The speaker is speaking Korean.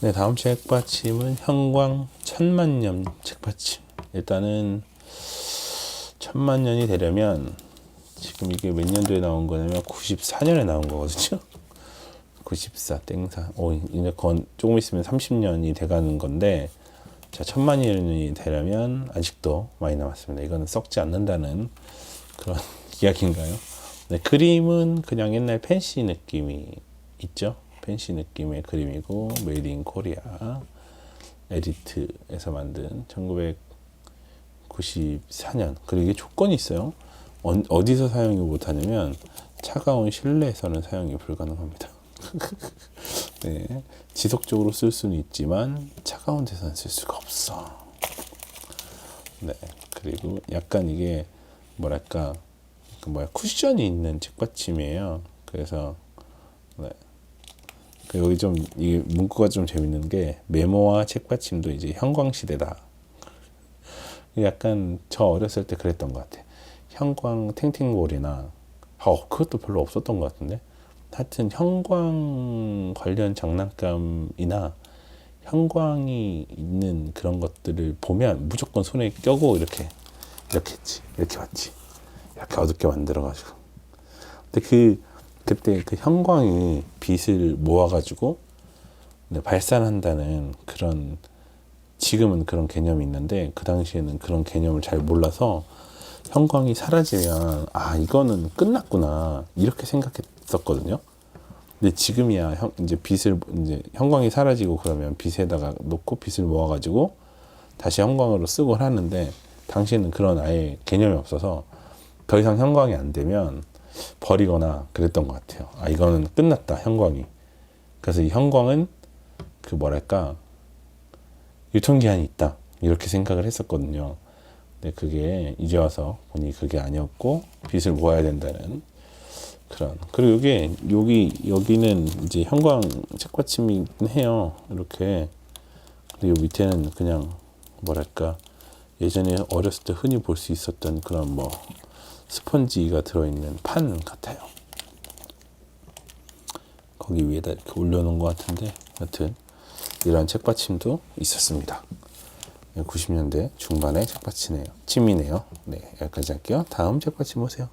네, 다음 책받침은 형광 천만년 책받침. 일단은 천만 년이 되려면 지금 이게 몇 년도에 나온 거냐면 94년에 나온 거거든요. 94 땡사. 오, 이제 건 조금 있으면 30년이 돼가는 건데 자 천만 년이 되려면 아직도 많이 남았습니다. 이거는 썩지 않는다는 그런 이야기인가요? 네, 그림은 그냥 옛날 펜시 느낌이 있죠. 펜시 느낌의 그림이고 메이드 인 코리아 에디트에서 만든 1994년 그리고 이게 조건이 있어요. 어, 어디서 사용이 못하냐면 차가운 실내에서는 사용이 불가능합니다. 네, 지속적으로 쓸 수는 있지만 차가운 데서는 쓸 수가 없어. 네, 그리고 약간 이게 뭐랄까 그 뭐야 쿠션이 있는 책받침이에요. 그래서 네. 그 여기 좀 이 문구가 좀 재밌는 게 메모와 책받침도 이제 형광 시대다. 약간 저 어렸을 때 그랬던 것 같아. 형광 탱탱볼이나 어 그것도 별로 없었던 것 같은데. 하여튼 형광 관련 장난감이나 형광이 있는 그런 것들을 보면 무조건 손에 껴고 이렇게 이렇게 했지 이렇게 왔지 이렇게 어둡게 만들어가지고 근데 그 그때 그 형광이 빛을 모아가지고 네, 발산한다는 그런 지금은 그런 개념이 있는데 그 당시에는 그런 개념을 잘 몰라서 형광이 사라지면 아 이거는 끝났구나 이렇게 생각했었거든요. 근데 지금이야 형, 이제 빛을 이제 형광이 사라지고 그러면 빛에다가 놓고 빛을 모아가지고 다시 형광으로 쓰고 하는데 당시에는 그런 아예 개념이 없어서 더 이상 형광이 안 되면 버리거나 그랬던 것 같아요. 아 이거는 끝났다 형광이. 그래서 이 형광은 그 뭐랄까 유통기한이 있다 이렇게 생각을 했었거든요. 근데 그게 이제 와서 보니 그게 아니었고 빛을 모아야 된다는 그런 그리고 이게 여기 여기는 이제 형광 책받침이긴 해요. 이렇게 근데 요 밑에는 그냥 뭐랄까 예전에 어렸을 때 흔히 볼 수 있었던 그런 뭐 스펀지가 들어있는 판 같아요. 거기 위에다 이렇게 올려놓은 것 같은데 여튼 이런 책받침도 있었습니다. 90년대 중반의 책받침이네요. 침이네요. 네, 여기까지 할게요. 다음 책받침 보세요.